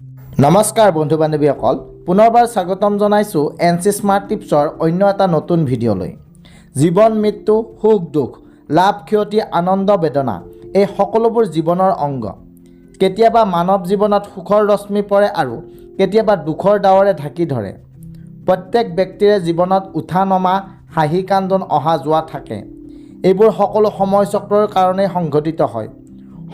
নমস্কাৰ বন্ধু বান্ধৱীসকল পুনৰবাৰ স্বাগতম জনাইছোঁ এন চি স্মাৰ্ট টিপছৰ অন্য এটা নতুন ভিডিঅ'লৈ। জীৱন মৃত্যু সুখ দুখ লাভ ক্ষতি আনন্দ বেদনা এই সকলোবোৰ জীৱনৰ অংগ। কেতিয়াবা মানৱ জীৱনত সুখৰ ৰশ্মি পৰে আৰু কেতিয়াবা দুখৰ ডাৱৰে ঢাকি ধৰে। প্ৰত্যেক ব্যক্তিৰে জীৱনত উঠা নমা হাঁহি কান্দোন অহা যোৱা থাকে। এইবোৰ সকলো সময়চক্ৰৰ কাৰণেই সংঘটিত হয়।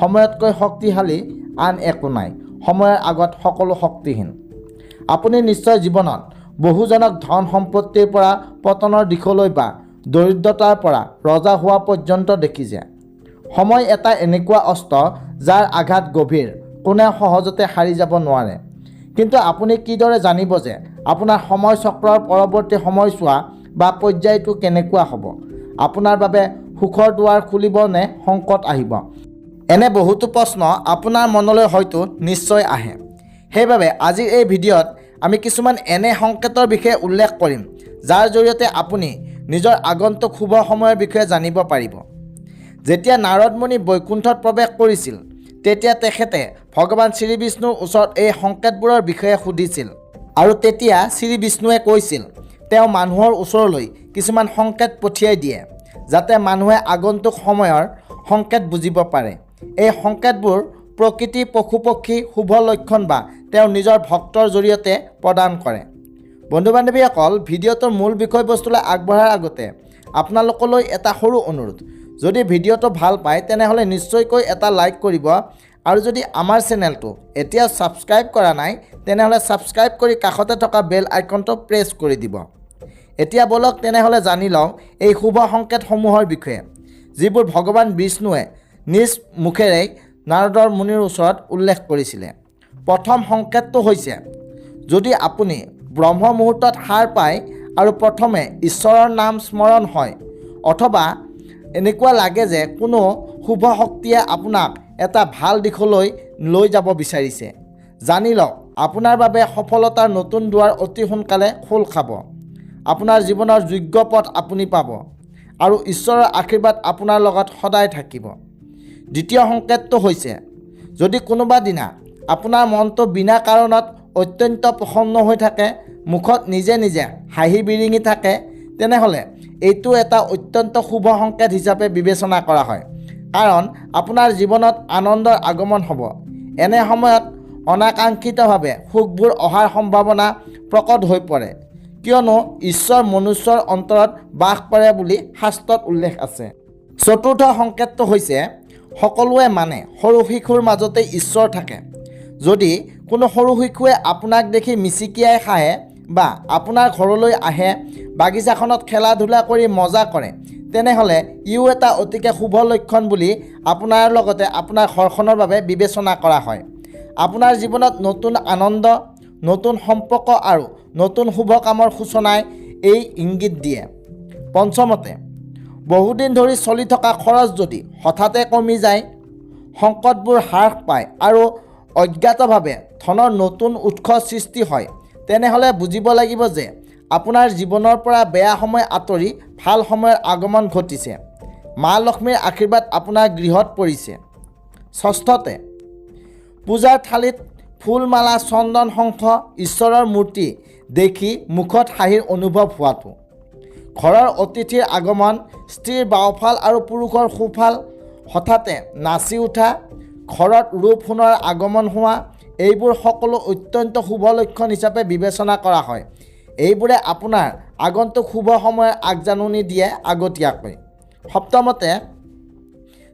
সময়তকৈ শক্তিশালী আন একো নাই। সময়ৰ আগত সকলো শক্তিহীন। আপুনি নিশ্চয় জীৱনত বহুজনক ধন সম্পত্তিৰ পৰা পতনৰ দিশলৈ বা দৰিদ্ৰতাৰ পৰা ৰজা হোৱা পৰ্যন্ত দেখিছে। সময় এটা এনেকুৱা অস্ত্ৰ যাৰ আঘাত গভীৰ কোনে সহজতে সাৰি যাব নোৱাৰে। কিন্তু আপুনি কিদৰে জানিব যে আপোনাৰ সময় চক্ৰৰ পৰৱৰ্তী সময়ছোৱা বা পৰ্যায়টো কেনেকুৱা হ'ব? আপোনাৰ বাবে সুখৰ দুৱাৰ খুলিব নে সংকট আহিব? এনে বহুতো প্ৰশ্ন আপোনাৰ মনলৈ হয়তো নিশ্চয় আহে। সেইবাবে আজিৰ এই ভিডিঅ'ত আমি কিছুমান এনে সংকেতৰ বিষয়ে উল্লেখ কৰিম যাৰ জৰিয়তে আপুনি নিজৰ আগন্তুক শুভ সময়ৰ বিষয়ে জানিব পাৰিব। যেতিয়া নাৰদমুনি বৈকুণ্ঠত প্ৰৱেশ কৰিছিল তেতিয়া তেখেতে ভগৱান শ্ৰী বিষ্ণুৰ ওচৰত এই সংকেতবোৰৰ বিষয়ে সুধিছিল আৰু তেতিয়া শ্ৰী বিষ্ণুৱে কৈছিল তেওঁ মানুহৰ ওচৰলৈ কিছুমান সংকেত পঠিয়াই দিয়ে যাতে মানুহে আগন্তুক সময়ৰ সংকেত বুজিব পাৰে। এই সংকেতবোৰ প্ৰকৃতি পশু পক্ষী শুভ লক্ষণ বা তেওঁ নিজৰ ভক্তৰ জৰিয়তে প্ৰদান কৰে। বন্ধু বান্ধৱীসকল ভিডিঅ'টোৰ মূল বিষয়বস্তুলৈ আগবঢ়াৰ আগতে আপোনালোকলৈ এটা সৰু অনুৰোধ। যদি ভিডিঅ'টো ভাল পায় তেনেহ'লে নিশ্চয়কৈ এটা লাইক কৰিব আৰু যদি আমাৰ চেনেলটো এতিয়াও ছাবস্ক্ৰাইব কৰা নাই তেনেহ'লে ছাবস্ক্ৰাইব কৰি কাষতে থকা বেল আইকনটো প্ৰেছ কৰি দিব। এতিয়া বলক তেনেহ'লে জানি লওঁ এই শুভ সংকেতসমূহৰ বিষয়ে যিবোৰ ভগৱান বিষ্ণুৱে নিজ মুখেৰে নাৰদৰ মুনিৰ ওচৰত উল্লেখ কৰিছিলে। প্ৰথম সংকেতটো হৈছে যদি আপুনি ব্ৰহ্ম মুহূৰ্তত সাৰ পায় আৰু প্ৰথমে ঈশ্বৰৰ নাম স্মৰণ হয় অথবা এনেকুৱা লাগে যে কোনো শুভ শক্তিয়ে আপোনাক এটা ভাল দিশলৈ লৈ যাব বিচাৰিছে জানি লওক আপোনাৰ বাবে সফলতাৰ নতুন দুৱাৰ অতি সোনকালে খোল খাব। আপোনাৰ জীৱনৰ যোগ্য পথ আপুনি পাব আৰু ঈশ্বৰৰ আশীৰ্বাদ আপোনাৰ লগত সদায় থাকিব। দ্বিতীয় সংকেতটো হৈছে যদি কোনোবা দিনা আপোনাৰ মনটো বিনা কাৰণত অত্যন্ত প্ৰসন্ন হৈ থাকে মুখত নিজে নিজে হাঁহি বিৰিঙি থাকে তেনেহ'লে এইটো এটা অত্যন্ত শুভ সংকেত হিচাপে বিবেচনা কৰা হয়। কাৰণ আপোনাৰ জীৱনত আনন্দৰ আগমন হ'ব। এনে সময়ত অনাকাংক্ষিতভাৱে সুখবোৰ অহাৰ সম্ভাৱনা প্ৰকট হৈ পৰে। কিয়নো ঈশ্বৰ মনুষ্যৰ অন্তৰত বাস কৰে বুলি শাস্ত্ৰত উল্লেখ আছে। চতুৰ্থ সংকেতটো হৈছে সকলোৱে মানে সৰু শিশুৰ মাজতে ঈশ্বৰ থাকে। যদি কোনো সৰু শিশুৱে আপোনাক দেখি মিচিকিয়াই হাঁহে বা আপোনাৰ ঘৰলৈ আহে বাগিচাখনত খেলা ধূলা কৰি মজা কৰে তেনেহ'লে ইও এটা অতিকে শুভ লক্ষণ বুলি আপোনাৰ লগতে আপোনাৰ ঘৰখনৰ বাবে বিবেচনা কৰা হয়। আপোনাৰ জীৱনত নতুন আনন্দ নতুন সম্পৰ্ক আৰু নতুন শুভ কামৰ সূচনাই এই ইংগিত দিয়ে। পঞ্চমতে বহুদিন ধৰি চলি থকা খৰচ যদি হঠাতে কমি যায় সংকটবোৰ হ্ৰাস পায় আৰু অজ্ঞাতভাৱে ধনৰ নতুন উৎস সৃষ্টি হয় তেনেহ'লে বুজিব লাগিব যে আপোনাৰ জীৱনৰ পৰা বেয়া সময় আঁতৰি ভাল সময়ৰ আগমন ঘটিছে। মা লক্ষ্মীৰ আশীৰ্বাদ আপোনাৰ গৃহত পৰিছে। ষষ্ঠতে পূজাৰ থালিত ফুল মালা চন্দন শংখ ঈশ্বৰৰ মূৰ্তি দেখি মুখত হাঁহিৰ অনুভৱ হোৱাটো। ঘৰৰ অতিথিৰ আগমন, স্ত্ৰীৰ বাওঁফাল আৰু পুৰুষৰ সোঁফাল। হঠাতে নাচি উঠা, ঘৰত ৰূপ সোণৰ আগমন হোৱা, এইবোৰ সকলো অত্যন্ত শুভ লক্ষণ হিচাপে বিবেচনা কৰা হয়। এইবোৰে আপোনাৰ আগন্তুক শুভ সময়ৰ আগজাননী দিয়ে আগতীয়াকৈ। সপ্তমতে,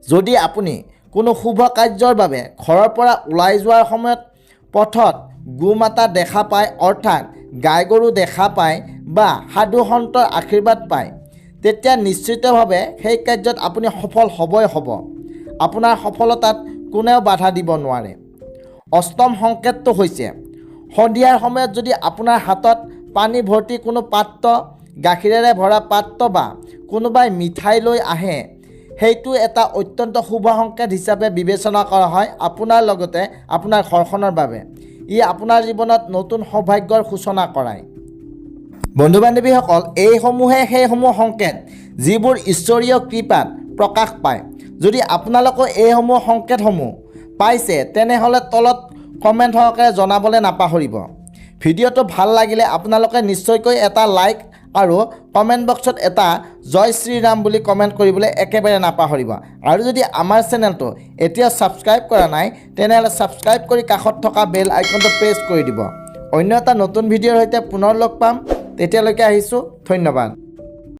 যদি আপুনি কোনো শুভ কাৰ্যৰ বাবে ঘৰৰ পৰা ওলাই যোৱাৰ সময়ত পথত গোমাতা দেখা পায় অৰ্থাৎ গাই গৰু দেখা পায় বা সাধু সন্তৰ আশীৰ্বাদ পায় তেতিয়া নিশ্চিতভাৱে সেই কাৰ্যত আপুনি সফল হ'বই হ'ব। আপোনাৰ সফলতাত কোনেও বাধা দিব নোৱাৰে। অষ্টম সংকেতটো হৈছে সন্ধিয়াৰ সময়ত যদি আপোনাৰ হাতত পানী ভৰ্তি কোনো পাত্ৰ গাখীৰেৰে ভৰা পাত্ৰ বা কোনোবাই মিঠাই লৈ আহে সেইটো এটা অত্যন্ত শুভ সংকেত হিচাপে বিবেচনা কৰা হয় আপোনাৰ লগতে আপোনাৰ ঘৰখনৰ বাবে। ই আপোনাৰ জীৱনত নতুন সৌভাগ্যৰ সূচনা কৰায়। বন্ধু বান্ধৱীসকল এইসমূহে সেইসমূহ সংকেত যিবোৰ ঈশ্বৰীয় কৃপাত প্ৰকাশ পায়। যদি আপোনালোকৰ এইসমূহ সংকেতসমূহ পাইছে তেনেহ'লে তলত কমেণ্ট সহকাৰে জনাবলৈ নাপাহৰিব। ভিডিঅ'টো ভাল লাগিলে আপোনালোকে নিশ্চয়কৈ এটা লাইক আৰু কমেণ্ট বক্সত এটা জয় শ্ৰীৰাম বুলি কমেণ্ট কৰিবলৈ একেবাৰে নাপাহৰিব। আৰু যদি আমাৰ চেনেলটো এতিয়াও ছাবস্ক্ৰাইব কৰা নাই, তেনেহ'লে ছাবস্ক্ৰাইব কৰি কাষত থকা বেল আইকনটো প্ৰেছ কৰি দিব। অন্য এটা নতুন ভিডিঅ'ৰ সৈতে পুনৰ লগ পাম। তেতিয়ালৈকে আহিছোঁ। ধন্যবাদ।